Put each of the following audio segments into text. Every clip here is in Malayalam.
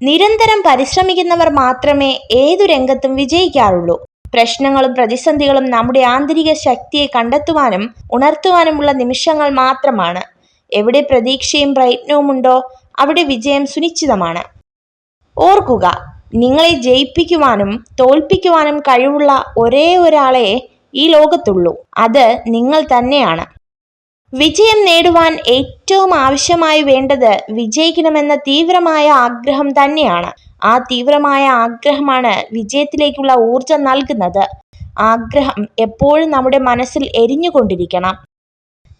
നിരന്തരം പരിശ്രമിക്കുന്നവർ മാത്രമേ ഏതു രംഗത്തും വിജയിക്കാറുള്ളൂ. പ്രശ്നങ്ങളും പ്രതിസന്ധികളും നമ്മുടെ ആന്തരിക ശക്തിയെ കണ്ടെത്തുവാനും ഉണർത്തുവാനുമുള്ള നിമിഷങ്ങൾ മാത്രമാണ്. എവിടെ പ്രതീക്ഷയും പ്രയത്നവുമുണ്ടോ അവിടെ വിജയം സുനിശ്ചിതമാണ്. ഓർക്കുക നിങ്ങളെ ജയിപ്പിക്കുവാനും തോൽപ്പിക്കുവാനും കഴിവുള്ള ഒരേ ഒരാളെ ഈ ലോകത്തുള്ളൂ. അത് നിങ്ങൾ തന്നെയാണ്. വിജയം നേടുവാൻ ഏറ്റവും ആവശ്യമായി വേണ്ടത് വിജയിക്കണമെന്ന തീവ്രമായ ആഗ്രഹം തന്നെയാണ്. ആ തീവ്രമായ ആഗ്രഹമാണ് വിജയത്തിലേക്കുള്ള ഊർജം നൽകുന്നത്. ആഗ്രഹം എപ്പോഴും നമ്മുടെ മനസ്സിൽ എരിഞ്ഞുകൊണ്ടിരിക്കണം.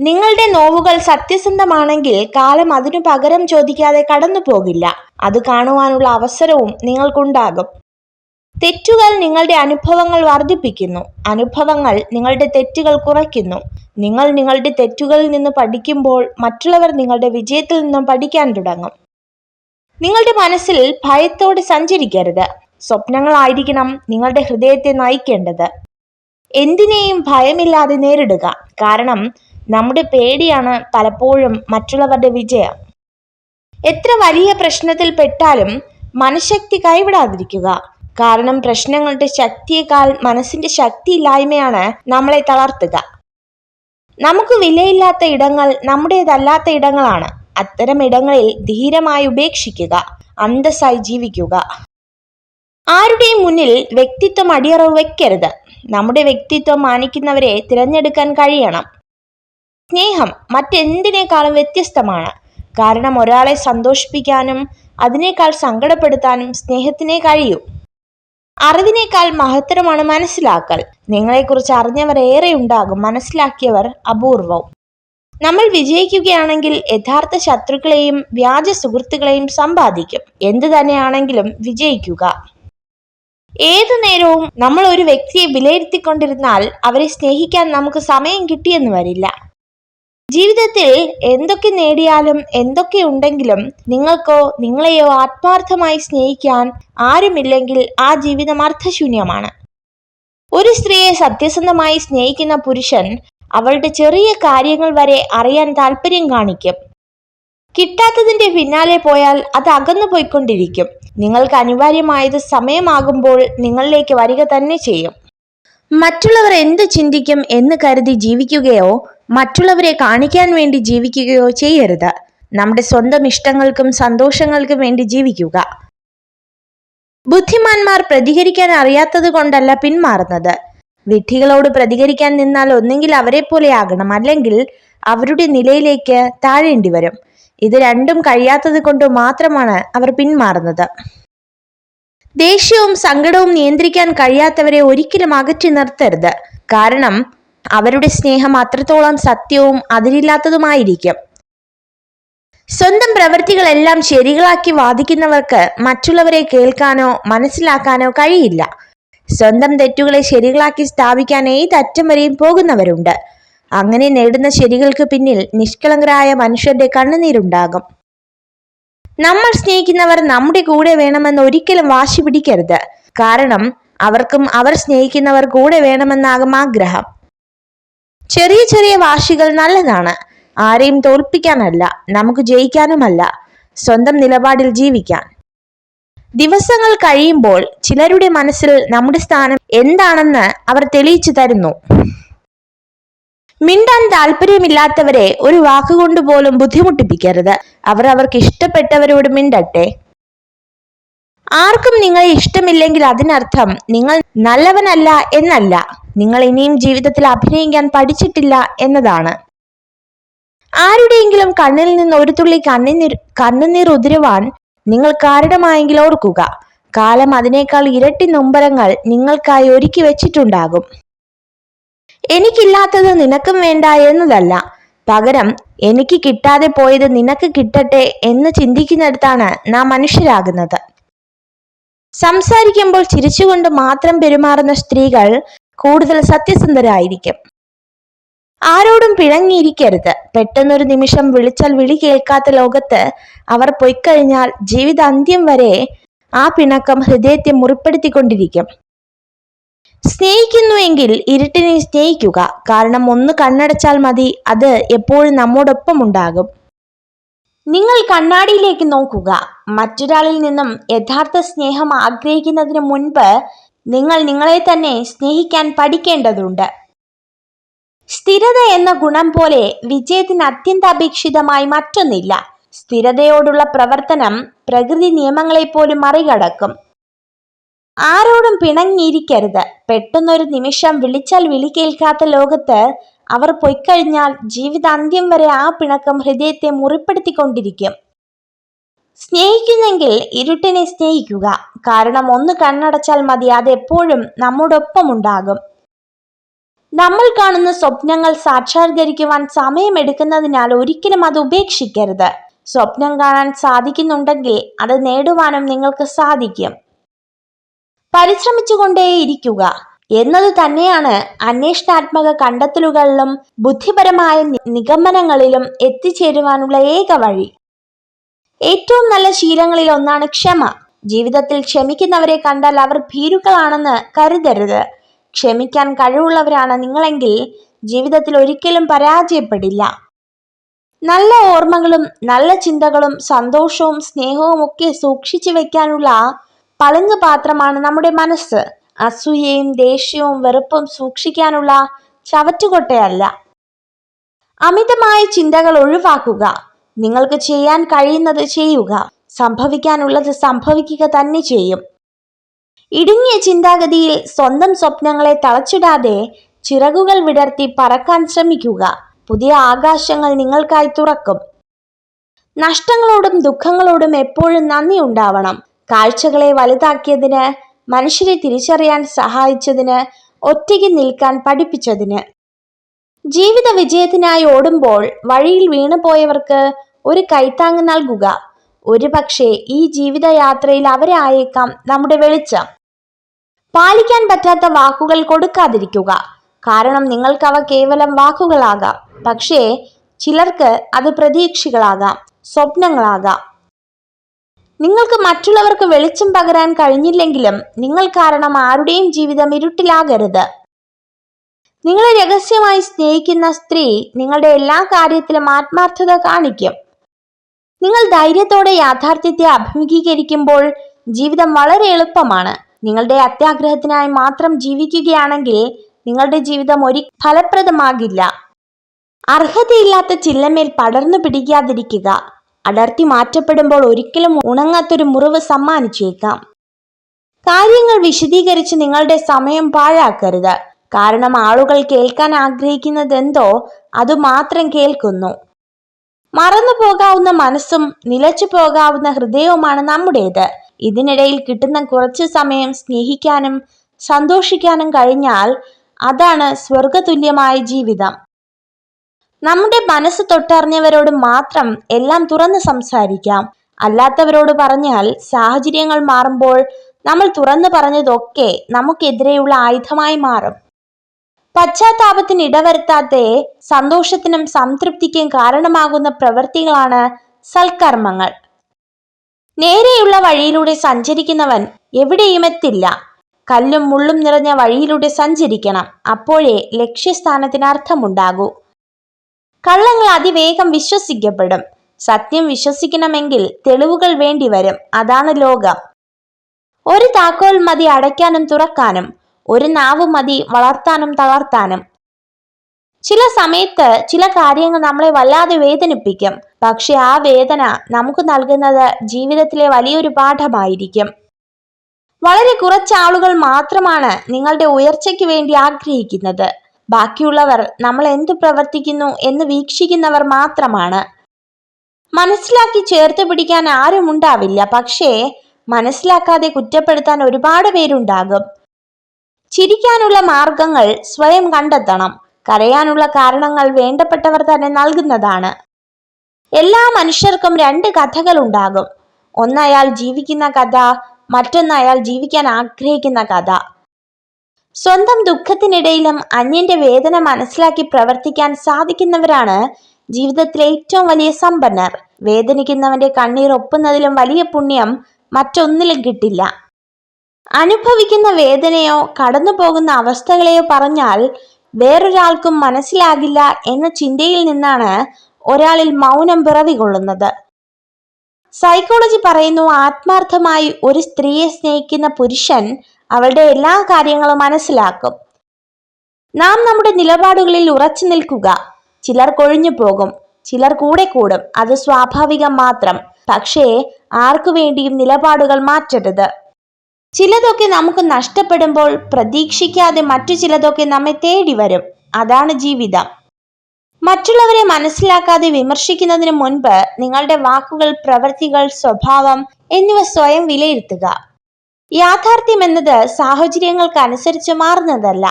നിങ്ങളുടെ നോവുകൾ സത്യസന്ധമാണെങ്കിൽ കാലം അതിനു പകരം ചോദിക്കാതെ കടന്നു പോകില്ല അത് കാണുവാനുള്ള അവസരവും നിങ്ങൾക്കുണ്ടാകും. തെറ്റുകൾ നിങ്ങളുടെ അനുഭവങ്ങൾ വർദ്ധിപ്പിക്കുന്നു. അനുഭവങ്ങൾ നിങ്ങളുടെ തെറ്റുകൾ കുറയ്ക്കുന്നു. നിങ്ങൾ നിങ്ങളുടെ തെറ്റുകളിൽ നിന്ന് പഠിക്കുമ്പോൾ മറ്റുള്ളവർ നിങ്ങളുടെ വിജയത്തിൽ നിന്നും പഠിക്കാൻ തുടങ്ങും. നിങ്ങളുടെ മനസ്സിൽ ഭയത്തോടെ സഞ്ചരിക്കരുത്. സ്വപ്നങ്ങളായിരിക്കണം നിങ്ങളുടെ ഹൃദയത്തെ നയിക്കേണ്ടത്. എന്തിനേയും ഭയമില്ലാതെ നേരിടുക. കാരണം നമ്മുടെ പേടിയാണ് പലപ്പോഴും മറ്റുള്ളവരുടെ വിജയം. എത്ര വലിയ പ്രശ്നത്തിൽ പെട്ടാലും മനഃശക്തി കൈവിടാതിരിക്കുക. കാരണം പ്രശ്നങ്ങളുടെ ശക്തിയേക്കാൾ മനസ്സിന്റെ ശക്തിയില്ലായ്മയാണ് നമ്മളെ തളർത്തുക. നമുക്ക് വിലയില്ലാത്ത ഇടങ്ങൾ നമ്മുടേതല്ലാത്ത ഇടങ്ങളാണ്. അത്തരം ഇടങ്ങളിൽ ധീരമായി ഉപേക്ഷിക്കുക അന്തസ്സായി ജീവിക്കുക. ആരുടെയും മുന്നിൽ വ്യക്തിത്വം അടിയറവ് വെക്കരുത്. നമ്മുടെ വ്യക്തിത്വം മാനിക്കുന്നവരെ തിരഞ്ഞെടുക്കാൻ കഴിയണം. സ്നേഹം മറ്റെന്തിനേക്കാളും വ്യത്യസ്തമാണ്. കാരണം ഒരാളെ സന്തോഷിപ്പിക്കാനും അതിനേക്കാൾ സങ്കടപ്പെടുത്താനും സ്നേഹത്തിനെ കഴിയൂ. അറിവിനേക്കാൾ മഹത്തരമാണ് മനസ്സിലാക്കൽ. നിങ്ങളെക്കുറിച്ച് അറിഞ്ഞവർ ഏറെ ഉണ്ടാകും മനസ്സിലാക്കിയവർ അപൂർവവും നമ്മൾ വിജയിക്കുകയാണെങ്കിൽ യഥാർത്ഥ ശത്രുക്കളെയും വ്യാജ സുഹൃത്തുക്കളെയും സമ്പാദിക്കും. എന്തു തന്നെയാണെങ്കിലും വിജയിക്കുക. ഏതു നേരവും നമ്മൾ ഒരു വ്യക്തിയെ വിലയിരുത്തിക്കൊണ്ടിരുന്നാൽ അവരെ സ്നേഹിക്കാൻ നമുക്ക് സമയം കിട്ടിയെന്ന് വരില്ല. ജീവിതത്തിൽ എന്തൊക്കെ നേടിയാലും എന്തൊക്കെ ഉണ്ടെങ്കിലും നിങ്ങൾക്കോ നിങ്ങളെയോ ആത്മാർത്ഥമായി സ്നേഹിക്കാൻ ആരുമില്ലെങ്കിൽ ആ ജീവിതം അർത്ഥശൂന്യമാണ്. ഒരു സ്ത്രീയെ സത്യസന്ധമായി സ്നേഹിക്കുന്ന പുരുഷൻ അവളുടെ ചെറിയ കാര്യങ്ങൾ വരെ അറിയാൻ താല്പര്യം കാണിക്കും. കിട്ടാത്തതിന്റെ പിന്നാലെ പോയാൽ അത് അകന്നു പോയിക്കൊണ്ടിരിക്കും. നിങ്ങൾക്ക് അനിവാര്യമായത് സമയമാകുമ്പോൾ നിങ്ങളിലേക്ക് വരിക തന്നെ ചെയ്യും. മറ്റുള്ളവർ എന്ത് ചിന്തിക്കും എന്ന് കരുതി ജീവിക്കുകയോ മറ്റുള്ളവരെ കാണിക്കാൻ വേണ്ടി ജീവിക്കുകയോ ചെയ്യരുത്. നമ്മുടെ സ്വന്തം ഇഷ്ടങ്ങൾക്കും സന്തോഷങ്ങൾക്കും വേണ്ടി ജീവിക്കുക. ബുദ്ധിമാന്മാർ പ്രതികരിക്കാൻ അറിയാത്തത് കൊണ്ടല്ല പിന്മാറുന്നത്. വിഡ്ഢികളോട് പ്രതികരിക്കാൻ നിന്നാൽ ഒന്നെങ്കിൽ അവരെ പോലെ ആകണം അല്ലെങ്കിൽ അവരുടെ നിലയിലേക്ക് താഴേണ്ടി വരും. ഇത് രണ്ടും കഴിയാത്തത് കൊണ്ട് മാത്രമാണ് അവർ പിന്മാറുന്നത്. ദേഷ്യവും സങ്കടവും നിയന്ത്രിക്കാൻ കഴിയാത്തവരെ ഒരിക്കലും അകറ്റി നിർത്തരുത്. കാരണം അവരുടെ സ്നേഹം അത്രത്തോളം സത്യവും അതിരില്ലാത്തതുമായിരിക്കും. സ്വന്തം പ്രവൃത്തികളെല്ലാം ശരികളാക്കി വാദിക്കുന്നവർക്ക് മറ്റുള്ളവരെ കേൾക്കാനോ മനസ്സിലാക്കാനോ കഴിയില്ല. സ്വന്തം തെറ്റുകളെ ശരികളാക്കി സ്ഥാപിക്കാൻ ഏതറ്റം വരെയും പോകുന്നവരുണ്ട്. അങ്ങനെ നേടുന്ന ശരികൾക്ക് പിന്നിൽ നിഷ്കളങ്കരായ മനുഷ്യരുടെ കണ്ണുനീരുണ്ടാകും. നമ്മൾ സ്നേഹിക്കുന്നവർ നമ്മുടെ കൂടെ വേണമെന്ന് ഒരിക്കലും വാശി പിടിക്കരുത്. കാരണം അവർക്കും അവർ സ്നേഹിക്കുന്നവർ കൂടെ വേണമെന്നാകും ആഗ്രഹം. ചെറിയ ചെറിയ വാശികൾ നല്ലതാണ്. ആരെയും തോൽപ്പിക്കാനല്ല നമുക്ക് ജയിക്കാനുമല്ല. സ്വന്തം നിലപാടിൽ ജീവിക്കാൻ. ദിവസങ്ങൾ കഴിയുമ്പോൾ ചിലരുടെ മനസ്സിൽ നമ്മുടെ സ്ഥാനം എന്താണെന്ന് അവർ തെളിയിച്ചു തരുന്നു. മിണ്ടാൻ താല്പര്യമില്ലാത്തവരെ ഒരു വാക്കുകൊണ്ട് പോലും ബുദ്ധിമുട്ടിപ്പിക്കരുത്. അവർ അവർക്ക് ഇഷ്ടപ്പെട്ടവരോട് മിണ്ടട്ടെ. ആർക്കും നിങ്ങളെ ഇഷ്ടമില്ലെങ്കിൽ അതിനർത്ഥം നിങ്ങൾ നല്ലവനല്ല എന്നല്ല. നിങ്ങൾ ഇനിയും ജീവിതത്തിൽ അഭിനയിക്കാൻ പഠിച്ചിട്ടില്ല എന്നതാണ്. ആരുടെയെങ്കിലും കണ്ണിൽ നിന്ന് ഒരു തുള്ളി കണ്ണുനീർ കണ്ണുനീർ ഉതിരുവാൻ നിങ്ങൾ കാരണമായെങ്കിൽ ഓർക്കുക. കാലം അതിനേക്കാൾ ഇരട്ടി നൊമ്പരങ്ങൾ നിങ്ങൾക്കായി ഒരുക്കി വെച്ചിട്ടുണ്ടാകും. എനിക്കില്ലാത്തത് നിനക്കും വേണ്ട എന്നതല്ല. പകരം എനിക്ക് കിട്ടാതെ പോയത് നിനക്ക് കിട്ടട്ടെ എന്ന് ചിന്തിക്കുന്നിടത്താണ് നാം മനുഷ്യരാകുന്നത്. സംസാരിക്കുമ്പോൾ ചിരിച്ചുകൊണ്ട് മാത്രം പെരുമാറുന്ന സ്ത്രീകൾ കൂടുതൽ സത്യസന്ധരായിരിക്കും. ആരോടും പിഴങ്ങിയിരിക്കരുത് പെട്ടെന്നൊരു നിമിഷം വിളിച്ചാൽ വിളി കേൾക്കാത്ത ലോകത്ത് അവർ പൊയ്ക്കഴിഞ്ഞാൽ ജീവിതാന്ത്യം വരെ ആ പിണക്കം ഹൃദയത്തെ മുറിപ്പെടുത്തിക്കൊണ്ടിരിക്കും. സ്നേഹിക്കുന്നുവെങ്കിൽ ഇരുട്ടിനെ സ്നേഹിക്കുക. കാരണം ഒന്ന് കണ്ണടച്ചാൽ മതി അത് എപ്പോഴും നമ്മോടൊപ്പം ഉണ്ടാകും. നിങ്ങൾ കണ്ണാടിയിലേക്ക് നോക്കുക. മറ്റൊരാളിൽ നിന്നും യഥാർത്ഥ സ്നേഹം ആഗ്രഹിക്കുന്നതിന് മുൻപ് നിങ്ങൾ നിങ്ങളെ തന്നെ സ്നേഹിക്കാൻ പഠിക്കേണ്ടതുണ്ട്. സ്ഥിരത എന്ന ഗുണം പോലെ വിജയത്തിന് അത്യന്താപേക്ഷിതമായി മറ്റൊന്നില്ല. സ്ഥിരതയോടുള്ള പ്രവർത്തനം പ്രകൃതി നിയമങ്ങളെ പോലും മറികടക്കും. ആരോടും പിണങ്ങിയിരിക്കരുത്. പെട്ടെന്നൊരു നിമിഷം വിളിച്ചാൽ വിളി കേൾക്കാത്ത ലോകത്ത് അവർ പൊയ്ക്കഴിഞ്ഞാൽ ജീവിതാന്ത്യം വരെ ആ പിണക്കം ഹൃദയത്തെ മുറിപ്പെടുത്തിക്കൊണ്ടിരിക്കും. സ്നേഹിക്കുന്നെങ്കിൽ ഇരുട്ടിനെ സ്നേഹിക്കുക. കാരണം ഒന്ന് കണ്ണടച്ചാൽ മതി അതെപ്പോഴും നമ്മോടൊപ്പം ഉണ്ടാകും നമ്മൾ കാണുന്ന സ്വപ്നങ്ങൾ സാക്ഷാത്കരിക്കുവാൻ സമയമെടുക്കുന്നതിനാൽ ഒരിക്കലും അത് ഉപേക്ഷിക്കരുത്. സ്വപ്നം കാണാൻ സാധിക്കുന്നുണ്ടെങ്കിൽ അത് നേടുവാനും നിങ്ങൾക്ക് സാധിക്കും. പരിശ്രമിച്ചുകൊണ്ടേയിരിക്കുക. എന്നത് തന്നെയാണ് അന്വേഷണാത്മക കണ്ടെത്തലുകളിലും ബുദ്ധിപരമായ നിഗമനങ്ങളിലും എത്തിച്ചേരുവാനുള്ള ഏക വഴി. ഏറ്റവും നല്ല ശീലങ്ങളിൽ ഒന്നാണ് ക്ഷമ. ജീവിതത്തിൽ ക്ഷമിക്കുന്നവരെ കണ്ടാൽ അവർ ഭീരുക്കളാണെന്ന് കരുതരുത്. ക്ഷമിക്കാൻ കഴിവുള്ളവരാണ് നിങ്ങളെങ്കിൽ ജീവിതത്തിൽ ഒരിക്കലും പരാജയപ്പെടില്ല. നല്ല ഓർമ്മകളും നല്ല ചിന്തകളും സന്തോഷവും സ്നേഹവും ഒക്കെ സൂക്ഷിച്ചു വെക്കാനുള്ള പളുങ്ക് പാത്രമാണ് നമ്മുടെ മനസ്സ്. അസൂയയും ദേഷ്യവും വെറുപ്പും സൂക്ഷിക്കാനുള്ള ചവറ്റുകൊട്ടയല്ല. അമിതമായ ചിന്തകൾ ഒഴിവാക്കുക. നിങ്ങൾക്ക് ചെയ്യാൻ കഴിയുന്നത് ചെയ്യുക. സംഭവിക്കാനുള്ളത് സംഭവിക്കുക തന്നെ ചെയ്യും. ഇടുങ്ങിയ ചിന്താഗതിയിൽ സ്വന്തം സ്വപ്നങ്ങളെ തളച്ചിടാതെ ചിറകുകൾ വിടർത്തി പറക്കാൻ ശ്രമിക്കുക. പുതിയ ആകാശങ്ങൾ നിങ്ങൾക്കായി തുറക്കും. നഷ്ടങ്ങളോടും ദുഃഖങ്ങളോടും എപ്പോഴും നന്ദി ഉണ്ടാവണം. കാഴ്ചകളെ വലുതാക്കിയതിന് മനുഷ്യരെ തിരിച്ചറിയാൻ സഹായിച്ചതിന് ഒറ്റയ്ക്ക് നിൽക്കാൻ പഠിപ്പിച്ചതിന്. ജീവിത വിജയത്തിനായി ഓടുമ്പോൾ വഴിയിൽ വീണുപോയവർക്ക് ഒരു കൈത്താങ് നൽകുക. ഒരു പക്ഷേ ഈ ജീവിതയാത്രയിൽ അവരെ ആയേക്കാം നമ്മുടെ വെളിച്ചം. പാലിക്കാൻ പറ്റാത്ത വാക്കുകൾ കൊടുക്കാതിരിക്കുക. കാരണം നിങ്ങൾക്കവ കേവലം വാക്കുകളാകാം. പക്ഷേ ചിലർക്ക് അത് പ്രതീക്ഷകളാകാം സ്വപ്നങ്ങളാകാം. നിങ്ങൾക്ക് മറ്റുള്ളവർക്ക് വെളിച്ചം പകരാൻ കഴിഞ്ഞില്ലെങ്കിലും നിങ്ങൾ കാരണം ആരുടെയും ജീവിതം ഇരുട്ടിലാകരുത്. നിങ്ങളെ രഹസ്യമായി സ്നേഹിക്കുന്ന സ്ത്രീ നിങ്ങളുടെ എല്ലാ കാര്യത്തിലും ആത്മാർത്ഥത കാണിക്കും. നിങ്ങൾ ധൈര്യത്തോടെ യാഥാർത്ഥ്യത്തെ അഭിമുഖീകരിക്കുമ്പോൾ ജീവിതം വളരെ എളുപ്പമാണ്. നിങ്ങളുടെ അത്യാഗ്രഹത്തിനായി മാത്രം ജീവിക്കുകയാണെങ്കിൽ നിങ്ങളുടെ ജീവിതം ഒരു ഫലപ്രദമാകില്ല. അർഹതയില്ലാത്ത ചില്ലമേൽ പടർന്നു പിടിക്കാതിരിക്കുക. അടർത്തി മാറ്റപ്പെടുമ്പോൾ ഒരിക്കലും ഉണങ്ങാത്തൊരു മുറിവ് സമ്മാനിച്ചേക്കാം. കാര്യങ്ങൾ വിശദീകരിച്ച് നിങ്ങളുടെ സമയം പാഴാക്കരുത്. കാരണം ആളുകൾ കേൾക്കാൻ ആഗ്രഹിക്കുന്നത് എന്തോ അത് മാത്രം കേൾക്കുന്നു. മറന്നു പോകാവുന്ന മനസ്സും നിലച്ചു പോകാവുന്ന ഹൃദയവുമാണ് നമ്മുടേത്. ഇതിനിടയിൽ കിട്ടുന്ന കുറച്ച് സമയം സ്നേഹിക്കാനും സന്തോഷിക്കാനും കഴിഞ്ഞാൽ അതാണ് സ്വർഗതുല്യമായ ജീവിതം. നമ്മുടെ മനസ്സ് തൊട്ടറിഞ്ഞവരോട് മാത്രം എല്ലാം തുറന്ന് സംസാരിക്കാം. അല്ലാത്തവരോട് പറഞ്ഞാൽ സാഹചര്യങ്ങൾ മാറുമ്പോൾ നമ്മൾ തുറന്നു പറഞ്ഞതൊക്കെ നമുക്കെതിരെയുള്ള ആയുധമായി മാറും. പശ്ചാത്താപത്തിന് ഇടവരുത്താത്ത സന്തോഷത്തിനും സംതൃപ്തിക്കും കാരണമാകുന്ന പ്രവൃത്തികളാണ് സൽക്കർമ്മങ്ങൾ. നേരെയുള്ള വഴിയിലൂടെ സഞ്ചരിക്കുന്നവൻ എവിടെയും എത്തില്ല കല്ലും മുള്ളും നിറഞ്ഞ വഴിയിലൂടെ സഞ്ചരിക്കണം. അപ്പോഴേ ലക്ഷ്യസ്ഥാനത്തിന് അർത്ഥമുണ്ടാകൂ. കള്ളങ്ങൾ അതിവേഗം വിശ്വസിക്കപ്പെടും. സത്യം വിശ്വസിക്കണമെങ്കിൽ തെളിവുകൾ വേണ്ടിവരും. അതാണ് ലോകം. ഒരു താക്കോൽ മതി അടയ്ക്കാനും തുറക്കാനും. ഒരു നാവ് മതി വളർത്താനും തളർത്താനും. ചില സമയത്ത് ചില കാര്യങ്ങൾ നമ്മളെ വല്ലാതെ വേദനിപ്പിക്കും. പക്ഷെ ആ വേദന നമുക്ക് നൽകുന്നത് ജീവിതത്തിലെ വലിയൊരു പാഠമായിരിക്കും. വളരെ കുറച്ച് ആളുകൾ മാത്രമാണ് നിങ്ങളുടെ ഉയർച്ചയ്ക്ക് വേണ്ടി ആഗ്രഹിക്കുന്നത്. ബാക്കിയുള്ളവർ നമ്മൾ എന്തു പ്രവർത്തിക്കുന്നു എന്ന് വീക്ഷിക്കുന്നവർ മാത്രമാണ്. മനസ്സിലാക്കി ചേർത്ത് പിടിക്കാൻ ആരും ഉണ്ടാവില്ല. പക്ഷേ മനസ്സിലാക്കാതെ കുറ്റപ്പെടുത്താൻ ഒരുപാട് പേരുണ്ടാകും. ചിരിക്കാനുള്ള മാർഗങ്ങൾ സ്വയം കണ്ടെത്തണം. കരയാനുള്ള കാരണങ്ങൾ വേണ്ടപ്പെട്ടവർ തന്നെ നൽകുന്നതാണ്. എല്ലാ മനുഷ്യർക്കും രണ്ട് കഥകൾ ഉണ്ടാകും. ഒന്ന് അയാൾ ജീവിക്കുന്ന കഥ മറ്റൊന്ന് അയാൾ ജീവിക്കാൻ ആഗ്രഹിക്കുന്ന കഥ. സ്വന്തം ദുഃഖത്തിനിടയിലും അന്യന്റെ വേദന മനസ്സിലാക്കി പ്രവർത്തിക്കാൻ സാധിക്കുന്നവരാണ് ജീവിതത്തിലെ ഏറ്റവും വലിയ സമ്പന്നർ. വേദനിക്കുന്നവന്റെ കണ്ണീർ ഒപ്പുന്നതിലും വലിയ പുണ്യം മറ്റൊന്നിലും കിട്ടില്ല. അനുഭവിക്കുന്ന വേദനയോ കടന്നു പോകുന്ന അവസ്ഥകളെയോ പറഞ്ഞാൽ വേറൊരാൾക്കും മനസ്സിലാകില്ല എന്ന ചിന്തയിൽ നിന്നാണ് ഒരാളിൽ മൗനം പിറവികൊള്ളുന്നത്. സൈക്കോളജി പറയുന്നു ആത്മാർത്ഥമായി ഒരു സ്ത്രീയെ സ്നേഹിക്കുന്ന പുരുഷൻ അവളുടെ എല്ലാ കാര്യങ്ങളും മനസ്സിലാക്കും. നാം നമ്മുടെ നിലപാടുകളിൽ ഉറച്ചു നിൽക്കുക. ചിലർ കൊഴിഞ്ഞു പോകും ചിലർ കൂടെ കൂടും. അത് സ്വാഭാവികം മാത്രം. പക്ഷേ ആർക്കു വേണ്ടിയും നിലപാടുകൾ മാറ്റരുത്. ചിലതൊക്കെ നമുക്ക് നഷ്ടപ്പെടുമ്പോൾ പ്രതീക്ഷിക്കാതെ മറ്റു ചിലതൊക്കെ നമ്മെ തേടി വരും. അതാണ് ജീവിതം. മറ്റുള്ളവരെ മനസ്സിലാക്കാതെ വിമർശിക്കുന്നതിന് മുൻപ് നിങ്ങളുടെ വാക്കുകൾ പ്രവൃത്തികൾ സ്വഭാവം എന്നിവ സ്വയം വിലയിരുത്തുക. യാഥാർത്ഥ്യം എന്നത് സാഹചര്യങ്ങൾക്കനുസരിച്ച് മാറുന്നതല്ല.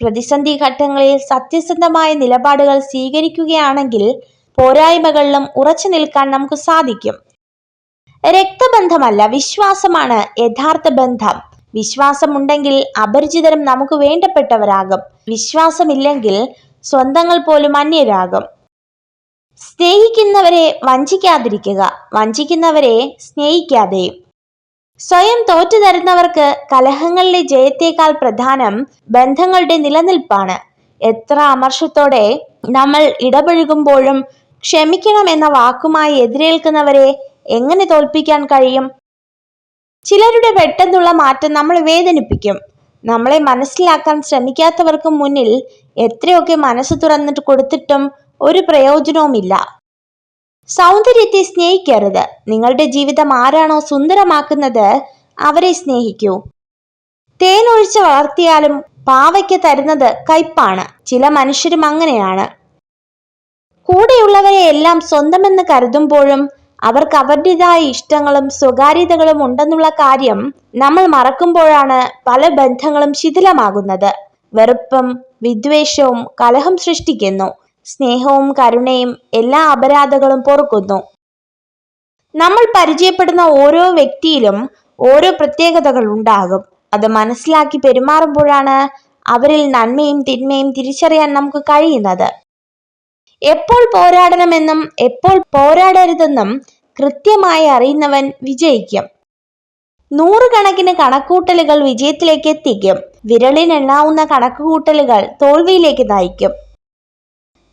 പ്രതിസന്ധി ഘട്ടങ്ങളിൽ സത്യസന്ധമായ നിലപാടുകൾ സ്വീകരിക്കുകയാണെങ്കിൽ പോരായ്മകളിലും ഉറച്ചു നിൽക്കാൻ നമുക്ക് സാധിക്കും. രക്തബന്ധമല്ല വിശ്വാസമാണ് യഥാർത്ഥ ബന്ധം. വിശ്വാസമുണ്ടെങ്കിൽ അപരിചിതരും നമുക്ക് വേണ്ടപ്പെട്ടവരാകും. വിശ്വാസമില്ലെങ്കിൽ സ്വന്തങ്ങൾ പോലും അന്യരാകും. സ്നേഹിക്കുന്നവരെ വഞ്ചിക്കാതിരിക്കുക വഞ്ചിക്കുന്നവരെ സ്നേഹിക്കാതെയും. സ്വയം തോറ്റു തരുന്നവർക്ക് കലഹങ്ങളിലെ ജയത്തേക്കാൾ പ്രധാനം ബന്ധങ്ങളുടെ നിലനിൽപ്പാണ്. എത്ര അമർഷത്തോടെ നമ്മൾ ഇടപഴകുമ്പോഴും ക്ഷമിക്കണം എന്ന വാക്കുമായി എതിരേൽക്കുന്നവരെ എങ്ങനെ തോൽപ്പിക്കാൻ കഴിയും? ചിലരുടെ പെട്ടെന്നുള്ള മാറ്റം നമ്മളെ വേദനിപ്പിക്കും. നമ്മളെ മനസ്സിലാക്കാൻ ശ്രമിക്കാത്തവർക്ക് മുന്നിൽ എത്രയൊക്കെ മനസ്സ് തുറന്നിട്ട് കൊടുത്തിട്ടും ഒരു പ്രയോജനവുമില്ല. സൗന്ദര്യത്തെ സ്നേഹിക്കരുത്. നിങ്ങളുടെ ജീവിതം ആരാണോ സുന്ദരമാക്കുന്നത് അവരെ സ്നേഹിക്കൂ. തേനൊഴിച്ച് വളർത്തിയാലും പാവയ്ക്ക് തരുന്നത് കയ്പാണ്. ചില മനുഷ്യരും അങ്ങനെയാണ്. കൂടെയുള്ളവരെ എല്ലാം സ്വന്തമെന്ന് കരുതുമ്പോഴും അവർക്ക് അവരുടേതായ ഇഷ്ടങ്ങളും സ്വകാര്യതകളും ഉണ്ടെന്നുള്ള കാര്യം നമ്മൾ മറക്കുമ്പോഴാണ് പല ബന്ധങ്ങളും ശിഥിലമാകുന്നത്. വെറുപ്പും വിദ്വേഷവും കലഹം സൃഷ്ടിക്കുന്നു. സ്നേഹവും കരുണയും എല്ലാ അപരാധകളും പൊറുക്കുന്നു. നമ്മൾ പരിചയപ്പെടുന്ന ഓരോ വ്യക്തിയിലും ഓരോ പ്രത്യേകതകൾ ഉണ്ടാകും. അത് മനസ്സിലാക്കി പെരുമാറുമ്പോഴാണ് അവരിൽ നന്മയും തിന്മയും തിരിച്ചറിയാൻ നമുക്ക് കഴിയുന്നത്. എപ്പോൾ പോരാടണമെന്നും എപ്പോൾ പോരാടരുതെന്നും കൃത്യമായി അറിയുന്നവൻ വിജയിക്കും. നൂറുകണക്കിന് കണക്കൂട്ടലുകൾ വിജയത്തിലേക്ക് എത്തിക്കും. വിരളിനെണ്ണാവുന്ന കണക്കുകൂട്ടലുകൾ തോൽവിയിലേക്ക് നയിക്കും.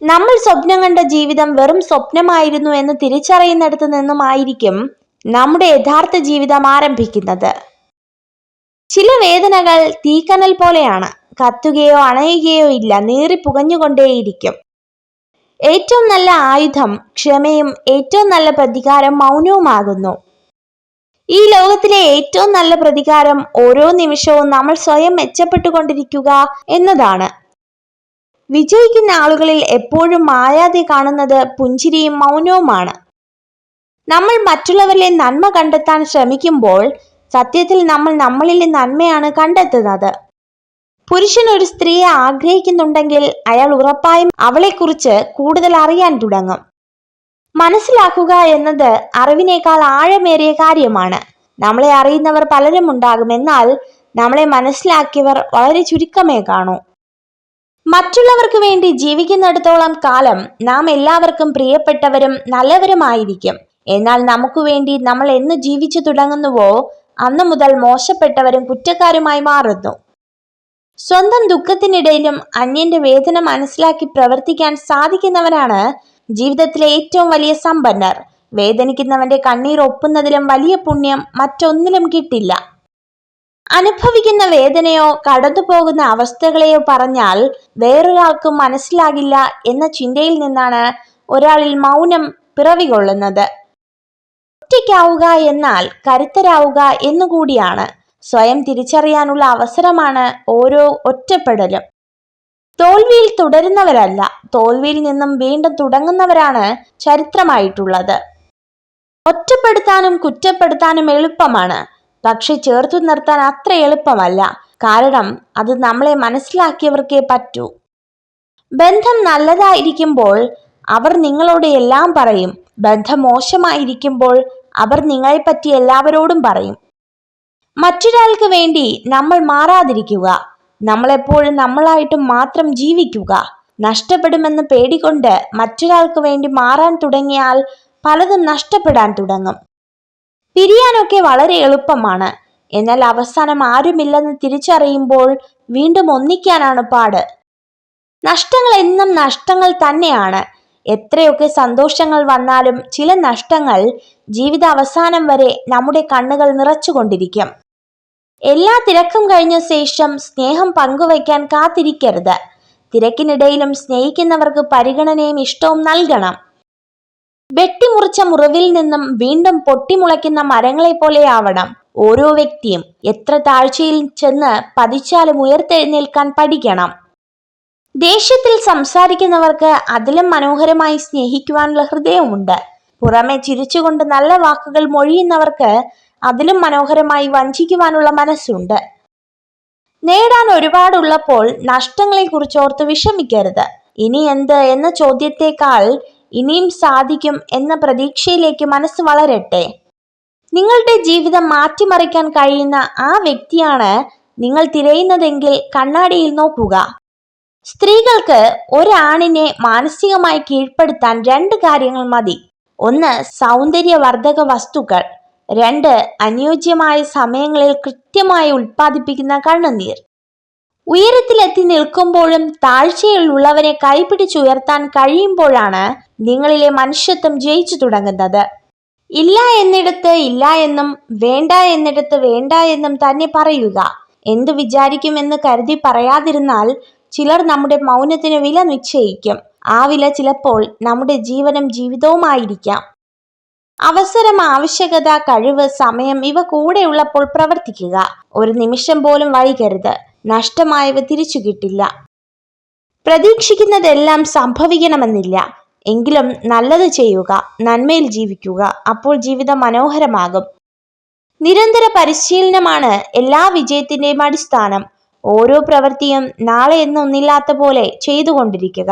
നമ്മൾ സ്വപ്നം കണ്ട ജീവിതം വെറും സ്വപ്നമായിരുന്നു എന്ന് തിരിച്ചറിയുന്നിടത്തു നിന്നുമായിരിക്കും നമ്മുടെ യഥാർത്ഥ ജീവിതം ആരംഭിക്കുന്നത്. ചില വേദനകൾ തീക്കനൽ പോലെയാണ്. കത്തുകയോ അണയുകയോ ഇല്ല. നീറി പുകഞ്ഞുകൊണ്ടേയിരിക്കും. ഏറ്റവും നല്ല ആയുധം ക്ഷമയും ഏറ്റവും നല്ല പ്രതികാരം മൗനവുമാകുന്നു. ഈ ലോകത്തിലെ ഏറ്റവും നല്ല പ്രതികാരം ഓരോ നിമിഷവും നമ്മൾ സ്വയം മെച്ചപ്പെട്ടുകൊണ്ടിരിക്കുക എന്നതാണ്. വിജയിക്കുന്ന ആളുകളിൽ എപ്പോഴും മായാതെ കാണുന്നത് പുഞ്ചിരിയും മൗനവുമാണ്. നമ്മൾ മറ്റുള്ളവരിലെ നന്മ കണ്ടെത്താൻ ശ്രമിക്കുമ്പോൾ സത്യത്തിൽ നമ്മൾ നമ്മളിലെ നന്മയാണ് കണ്ടെത്തുന്നത്. പുരുഷൻ ഒരു സ്ത്രീയെ ആഗ്രഹിക്കുന്നുണ്ടെങ്കിൽ അയാൾ ഉറപ്പായും അവളെക്കുറിച്ച് കൂടുതൽ അറിയാൻ തുടങ്ങും. മനസ്സിലാക്കുക എന്നത് അറിവിനേക്കാൾ ആഴമേറിയ കാര്യമാണ്. നമ്മളെ അറിയുന്നവർ പലരും ഉണ്ടാകും. എന്നാൽ നമ്മളെ മനസ്സിലാക്കിയവർ വളരെ ചുരുക്കമേ കാണൂ. മറ്റുള്ളവർക്ക് വേണ്ടി ജീവിക്കുന്നിടത്തോളം കാലം നാം എല്ലാവർക്കും പ്രിയപ്പെട്ടവരും നല്ലവരുമായിരിക്കും. എന്നാൽ നമുക്ക് വേണ്ടി നമ്മൾ എന്ന് ജീവിച്ചു തുടങ്ങുന്നുവോ അന്നു മുതൽ മോശപ്പെട്ടവരും കുറ്റക്കാരുമായി മാറുന്നു. സ്വന്തം ദുഃഖത്തിനിടയിലും അന്യന്റെ വേദന മനസ്സിലാക്കി പ്രവർത്തിക്കാൻ സാധിക്കുന്നവനാണ് ജീവിതത്തിലെ ഏറ്റവും വലിയ സമ്പന്നർ. വേദനിക്കുന്നവന്റെ കണ്ണീർ ഒപ്പുന്നതിലും വലിയ പുണ്യം മറ്റൊന്നിലും കിട്ടില്ല. അനുഭവിക്കുന്ന വേദനയോ കടന്നുപോകുന്ന അവസ്ഥകളെയോ പറഞ്ഞാൽ വേറൊരാൾക്കും മനസ്സിലാകില്ല എന്ന ചിന്തയിൽ നിന്നാണ് ഒരാളിൽ മൗനം പിറവികൊള്ളുന്നത്. ഒറ്റയ്ക്കാവുക എന്നാൽ കരുത്തരാവുക എന്നുകൂടിയാണ്. സ്വയം തിരിച്ചറിയാനുള്ള അവസരമാണ് ഓരോ ഒറ്റപ്പെടലും. തോൽവിയിൽ തുടരുന്നവരല്ല തോൽവിയിൽ നിന്നും വീണ്ടും തുടങ്ങുന്നവരാണ് ചരിത്രമായിട്ടുള്ളത്. ഒറ്റപ്പെടുത്താനും കുറ്റപ്പെടുത്താനും എളുപ്പമാണ് പക്ഷെ ചേർത്തു നിർത്താൻ അത്ര എളുപ്പമല്ല. കാരണം അത് നമ്മളെ മനസ്സിലാക്കിയവർക്കേ പറ്റൂ. ബന്ധം നല്ലതായിരിക്കുമ്പോൾ അവർ നിങ്ങളോട് എല്ലാം പറയും. ബന്ധം മോശമായിരിക്കുമ്പോൾ അവർ നിങ്ങളെപ്പറ്റി എല്ലാവരോടും പറയും. മറ്റൊരാൾക്ക് വേണ്ടി നമ്മൾ മാറാതിരിക്കുക. നമ്മളെപ്പോഴും നമ്മളായിട്ട് മാത്രം ജീവിക്കുക. നഷ്ടപ്പെടുമെന്ന് പേടികൊണ്ട് മറ്റൊരാൾക്ക് വേണ്ടി മാറാൻ തുടങ്ങിയാൽ പലതും നഷ്ടപ്പെടാൻ തുടങ്ങും. പിരിയാനൊക്കെ വളരെ എളുപ്പമാണ്. എന്നാൽ അവസാനം ആരുമില്ലെന്ന് തിരിച്ചറിയുമ്പോൾ വീണ്ടും ഒന്നിക്കാനാണ് പാട്. നഷ്ടങ്ങൾ എന്നും നഷ്ടങ്ങൾ തന്നെയാണ്. എത്രയൊക്കെ സന്തോഷങ്ങൾ വന്നാലും ചില നഷ്ടങ്ങൾ ജീവിത അവസാനം വരെ നമ്മുടെ കണ്ണുകൾ നിറച്ചുകൊണ്ടിരിക്കും. എല്ലാ തിരക്കും കഴിഞ്ഞ ശേഷം സ്നേഹം പങ്കുവയ്ക്കാൻ കാത്തിരിക്കരുത്. തിരക്കിനിടയിലും സ്നേഹിക്കുന്നവർക്ക് പരിഗണനയും ഇഷ്ടവും നൽകണം. വെട്ടിമുറിച്ച മുറിവിൽ നിന്നും വീണ്ടും പൊട്ടിമുളയ്ക്കുന്ന മരങ്ങളെ പോലെയാവണം ഓരോ വ്യക്തിയും എത്ര താഴ്ചയിൽ ചെന്ന് പതിച്ചാലും ഉയർത്തെഴുന്നേൽക്കാൻ പഠിക്കണം. ദേഷ്യത്തിൽ സംസാരിക്കുന്നവർക്ക് അതിലും മനോഹരമായി സ്നേഹിക്കുവാനുള്ള ഹൃദയമുണ്ട് പുറമെ ചിരിച്ചുകൊണ്ട് നല്ല വാക്കുകൾ മൊഴിയുന്നവർക്ക് അതിലും മനോഹരമായി വഞ്ചിക്കുവാനുള്ള മനസ്സുണ്ട്. നേടാൻ ഒരുപാടുള്ളപ്പോൾ നഷ്ടങ്ങളെക്കുറിച്ച് ഓർത്ത് വിഷമിക്കരുത്. ഇനി എന്ത് എന്ന ചോദ്യത്തെക്കാൾ ഇനിയും സാധിക്കും എന്ന പ്രതീക്ഷയിലേക്ക് മനസ്സ് വളരട്ടെ. നിങ്ങളുടെ ജീവിതം മാറ്റിമറിക്കാൻ കഴിയുന്ന ആ വ്യക്തിയാണ് നിങ്ങൾ തിരയുന്നതെങ്കിൽ കണ്ണാടിയിൽ നോക്കുക. സ്ത്രീകൾക്ക് ഒരാണിനെ മാനസികമായി കീഴ്പ്പെടുത്താൻ രണ്ട് കാര്യങ്ങൾ മതി. ഒന്ന് സൗന്ദര്യവർദ്ധക വസ്തുക്കൾ. രണ്ട് അനുയോജ്യമായ സമയങ്ങളിൽ കൃത്യമായി ഉൽപ്പാദിപ്പിക്കുന്ന കണ്ണുനീർ. ഉയരത്തിലെത്തി നിൽക്കുമ്പോഴും താഴ്ചയിലുള്ളവരെ കൈപിടിച്ചുയർത്താൻ കഴിയുമ്പോഴാണ് നിങ്ങളിലെ മനുഷ്യത്വം ജയിച്ചു തുടങ്ങുന്നത്. ഇല്ല എന്നിടത്ത് ഇല്ല എന്നും വേണ്ട എന്നിടത്ത് വേണ്ട എന്നും തന്നെ പറയുക. എന്തു വിചാരിക്കുമെന്ന് കരുതി പറയാതിരുന്നാൽ ചിലർ നമ്മുടെ മൗനത്തിന് വില നിശ്ചയിക്കും. ആ വില ചിലപ്പോൾ നമ്മുടെ ജീവനും ജീവിതവുമായിരിക്കാം. അവസരം ആവശ്യകത കഴിവ് സമയം ഇവ കൂടെയുള്ളപ്പോൾ പ്രവർത്തിക്കുക. ഒരു നിമിഷം പോലും വൈകരുത്. നഷ്ടമായവ തിരിച്ചു കിട്ടില്ല. പ്രതീക്ഷിക്കുന്നതെല്ലാം സംഭവിക്കണമെന്നില്ല. എങ്കിലും നല്ലത് ചെയ്യുക നന്മയിൽ ജീവിക്കുക അപ്പോൾ ജീവിതം മനോഹരമാകും. നിരന്തര പരിശീലനമാണ് എല്ലാ വിജയത്തിന്റെയും അടിസ്ഥാനം. ഓരോ പ്രവൃത്തിയും നാളെ എന്നൊന്നില്ലാത്ത പോലെ ചെയ്തുകൊണ്ടിരിക്കുക.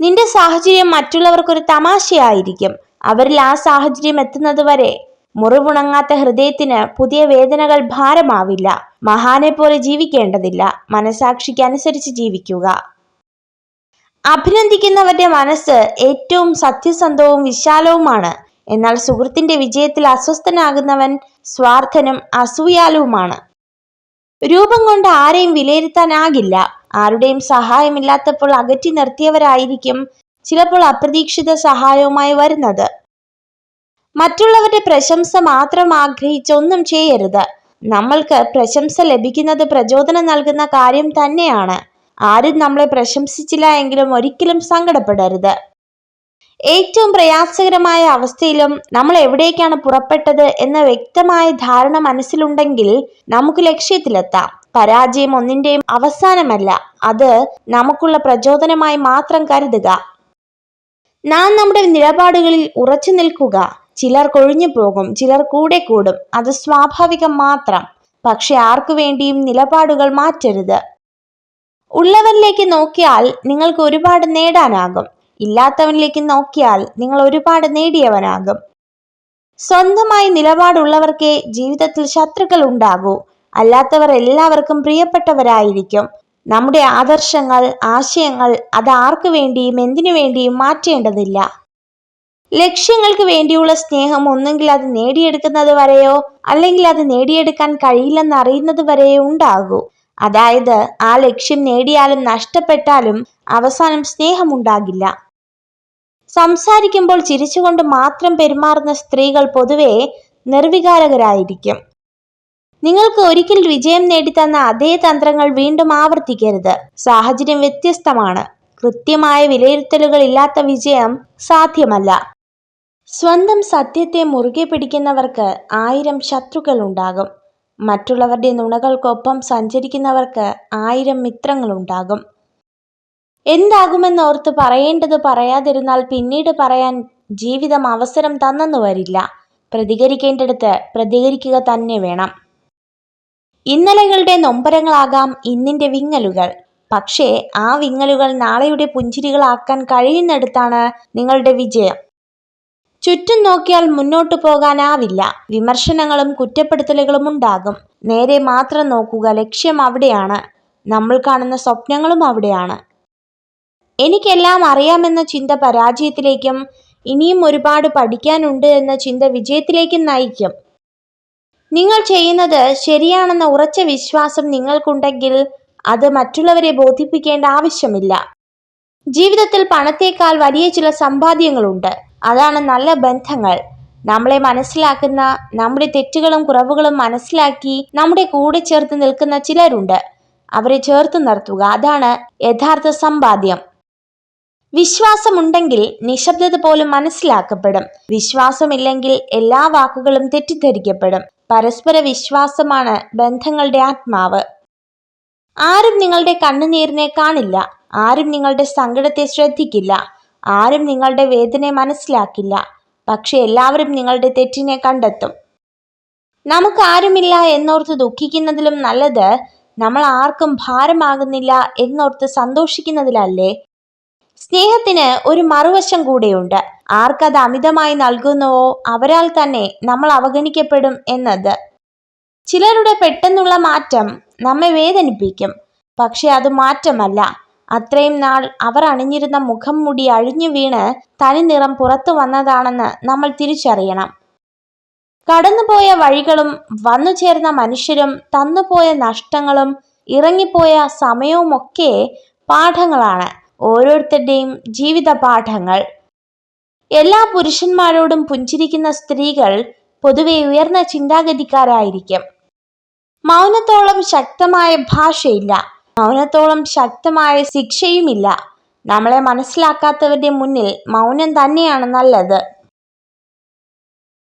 നിന്റെ സാഹചര്യം മറ്റുള്ളവർക്കൊരു തമാശയായിരിക്കും. അവരിൽ ആ സാഹചര്യം എത്തുന്നത് വരെ മുറിവുണങ്ങാത്ത ഹൃദയത്തിന് പുതിയ വേദനകൾ ഭാരമാവില്ല. മഹാനെ പോലെ ജീവിക്കേണ്ടതില്ല. മനസാക്ഷിക്ക് അനുസരിച്ച് ജീവിക്കുക. അഭിനന്ദിക്കുന്നവരുടെ മനസ്സ് ഏറ്റവും സത്യസന്ധവും വിശാലവുമാണ്. എന്നാൽ സുഹൃത്തിന്റെ വിജയത്തിൽ അസ്വസ്ഥനാകുന്നവൻ സ്വാർത്ഥനും അസൂയാലുവുമാണ്. രൂപം കൊണ്ട് ആരെയും വിലയിരുത്താനാകില്ല. ആരുടെയും സഹായമില്ലാത്തപ്പോൾ അകറ്റി നിർത്തിയവരായിരിക്കും ചിലപ്പോൾ അപ്രതീക്ഷിത സഹായവുമായി വരുന്നത്. മറ്റുള്ളവരുടെ പ്രശംസ മാത്രം ആഗ്രഹിച്ചൊന്നും ചെയ്യരുത്. നമ്മൾക്ക് പ്രശംസ ലഭിക്കുന്നത് പ്രചോദനം നൽകുന്ന കാര്യം തന്നെയാണ്. ആരും നമ്മളെ പ്രശംസിച്ചില്ല എങ്കിലും ഒരിക്കലും സങ്കടപ്പെടരുത്. ഏറ്റവും പ്രയാസകരമായ അവസ്ഥയിലും നമ്മൾ എവിടേക്കാണ് പുറപ്പെട്ടത് എന്ന വ്യക്തമായ ധാരണ മനസ്സിലുണ്ടെങ്കിൽ നമുക്ക് ലക്ഷ്യത്തിലെത്താം. പരാജയം ഒന്നിന്റെയും അവസാനമല്ല. അത് നമുക്കുള്ള പ്രചോദനമായി മാത്രം കരുതുക. നാം നമ്മുടെ നിലപാടുകളിൽ ഉറച്ചു നിൽക്കുക. ചിലർ കൊഴിഞ്ഞു പോകും ചിലർ കൂടെ കൂടും. അത് സ്വാഭാവികം മാത്രം. പക്ഷെ ആർക്കു വേണ്ടിയും നിലപാടുകൾ മാറ്റരുത്. ഉള്ളവരിലേക്ക് നോക്കിയാൽ നിങ്ങൾക്ക് ഒരുപാട് നേടാനാകും. ഇല്ലാത്തവനിലേക്ക് നോക്കിയാൽ നിങ്ങൾ ഒരുപാട് നേടിയവനാകും. സ്വന്തമായി നിലപാടുള്ളവർക്കേ ജീവിതത്തിൽ ശത്രുക്കൾ ഉണ്ടാകൂ. അല്ലാത്തവർ എല്ലാവർക്കും പ്രിയപ്പെട്ടവരായിരിക്കും. നമ്മുടെ ആദർശങ്ങൾ ആശയങ്ങൾ അത് ആർക്കു വേണ്ടിയും എന്തിനു വേണ്ടിയും മാറ്റേണ്ടതില്ല. ലക്ഷ്യങ്ങൾക്ക് വേണ്ടിയുള്ള സ്നേഹം ഒന്നെങ്കിൽ അത് നേടിയെടുക്കുന്നത് വരെയോ അല്ലെങ്കിൽ അത് നേടിയെടുക്കാൻ കഴിയില്ലെന്ന് അറിയുന്നത് വരെയോ ഉണ്ടാകൂ. അതായത് ആ ലക്ഷ്യം നേടിയാലും നഷ്ടപ്പെട്ടാലും അവസാനം സ്നേഹമുണ്ടാകില്ല സംസാരിക്കുമ്പോൾ ചിരിച്ചുകൊണ്ട് മാത്രം പെരുമാറുന്ന സ്ത്രീകൾ പൊതുവെ നിർവികാരകരായിരിക്കും. നിങ്ങൾക്ക് ഒരിക്കൽ വിജയം നേടിത്തന്ന അതേ തന്ത്രങ്ങൾ വീണ്ടും ആവർത്തിക്കരുത്. സാഹചര്യം വ്യത്യസ്തമാണ്. കൃത്യമായ വിലയിരുത്തലുകൾ ഇല്ലാത്ത വിജയം സാധ്യമല്ല. സ്വന്തം സത്യത്തെ മുറുകെ പിടിക്കുന്നവർക്ക് ആയിരം ശത്രുക്കൾ ഉണ്ടാകും മറ്റുള്ളവരുടെ നുണകൾക്കൊപ്പം സഞ്ചരിക്കുന്നവർക്ക് ആയിരം മിത്രങ്ങളുണ്ടാകും. എന്താകുമെന്നോർത്ത് പറയേണ്ടത് പറയാതിരുന്നാൽ പിന്നീട് പറയാൻ ജീവിതം അവസരം തന്നെന്നു വരില്ല. പ്രതികരിക്കേണ്ടടുത്ത് പ്രതികരിക്കുക തന്നെ വേണം. ഇന്നലകളുടെ നൊമ്പരങ്ങളാകാം ഇന്നിന്റെ വിങ്ങലുകൾ. പക്ഷേ ആ വിങ്ങലുകൾ നാളെയുടെ പുഞ്ചിരികളാക്കാൻ കഴിയുന്നിടത്താണ് നിങ്ങളുടെ വിജയം. ചുറ്റും നോക്കിയാൽ മുന്നോട്ടു പോകാനാവില്ല. വിമർശനങ്ങളും കുറ്റപ്പെടുത്തലുകളും ഉണ്ടാകും. നേരെ മാത്രം നോക്കുക ലക്ഷ്യം അവിടെയാണ്. നമ്മൾ കാണുന്ന സ്വപ്നങ്ങളും അവിടെയാണ്. എനിക്കെല്ലാം അറിയാമെന്ന ചിന്ത പരാജയത്തിലേക്കും ഇനിയും ഒരുപാട് പഠിക്കാനുണ്ട് എന്ന ചിന്ത വിജയത്തിലേക്കും നയിക്കും. നിങ്ങൾ ചെയ്യുന്നത് ശരിയാണെന്ന ഉറച്ച വിശ്വാസം നിങ്ങൾക്കുണ്ടെങ്കിൽ അത് മറ്റുള്ളവരെ ബോധിപ്പിക്കേണ്ട ആവശ്യമില്ല. ജീവിതത്തിൽ പണത്തേക്കാൾ വലിയ ചില സമ്പാദ്യങ്ങളുണ്ട്. അതാണ് നല്ല ബന്ധങ്ങൾ. നമ്മളെ മനസ്സിലാക്കുന്ന നമ്മുടെ തെറ്റുകളും കുറവുകളും മനസ്സിലാക്കി നമ്മുടെ കൂടെ ചേർത്ത് നിൽക്കുന്ന ചിലരുണ്ട്. അവരെ ചേർത്ത് നിർത്തുക അതാണ് യഥാർത്ഥ സമ്പാദ്യം. വിശ്വാസമുണ്ടെങ്കിൽ നിശബ്ദത പോലും മനസ്സിലാക്കപ്പെടും. വിശ്വാസമില്ലെങ്കിൽ എല്ലാ വാക്കുകളും തെറ്റിദ്ധരിക്കപ്പെടും. പരസ്പര വിശ്വാസമാണ് ബന്ധങ്ങളുടെ ആത്മാവ്. ആരും നിങ്ങളുടെ കണ്ണുനീരിനെ കാണില്ല. ആരും നിങ്ങളുടെ സങ്കടത്തെ ശ്രദ്ധിക്കില്ല. ആരും നിങ്ങളുടെ വേദനയെ മനസ്സിലാക്കില്ല. പക്ഷെ എല്ലാവരും നിങ്ങളുടെ തെറ്റിനെ കണ്ടെത്തും. നമുക്ക് ആരുമില്ല എന്നോർത്ത് ദുഃഖിക്കുന്നതിലും നല്ലത് നമ്മൾ ആർക്കും ഭാരമാകുന്നില്ല എന്നോർത്ത് സന്തോഷിക്കുന്നതിലല്ലേ? സ്നേഹത്തിന് ഒരു മറുവശം കൂടെയുണ്ട്. ആർക്കത് അമിതമായി നൽകുന്നുവോ അവരാൽ തന്നെ നമ്മൾ അവഗണിക്കപ്പെടും എന്നത്. ചിലരുടെ പെട്ടെന്നുള്ള മാറ്റം നമ്മെ വേദനിപ്പിക്കും. പക്ഷെ അത് മാറ്റമല്ല. അത്രയും നാൾ അവർ അണിഞ്ഞിരുന്ന മുഖം മുടി അഴിഞ്ഞു വീണ് തനി നിറം പുറത്തു വന്നതാണെന്ന് നമ്മൾ തിരിച്ചറിയണം. കടന്നുപോയ വഴികളും വന്നു ചേർന്ന മനുഷ്യരും തന്നുപോയ നഷ്ടങ്ങളും ഇറങ്ങിപ്പോയ സമയവുമൊക്കെ പാഠങ്ങളാണ്. ഓരോരുത്തരുടെയും ജീവിത പാഠങ്ങൾ. എല്ലാ പുരുഷന്മാരോടും പുഞ്ചിരിക്കുന്ന സ്ത്രീകൾ പൊതുവെ ഉയർന്ന ചിന്താഗതിക്കാരായിരിക്കും. മൗനത്തോളം ശക്തമായ ഭാഷയില്ല. മൗനത്തോളം ശക്തമായ ശിക്ഷയുമില്ല. നമ്മളെ മനസ്സിലാക്കാത്തവരുടെ മുന്നിൽ മൗനം തന്നെയാണ് നല്ലത്.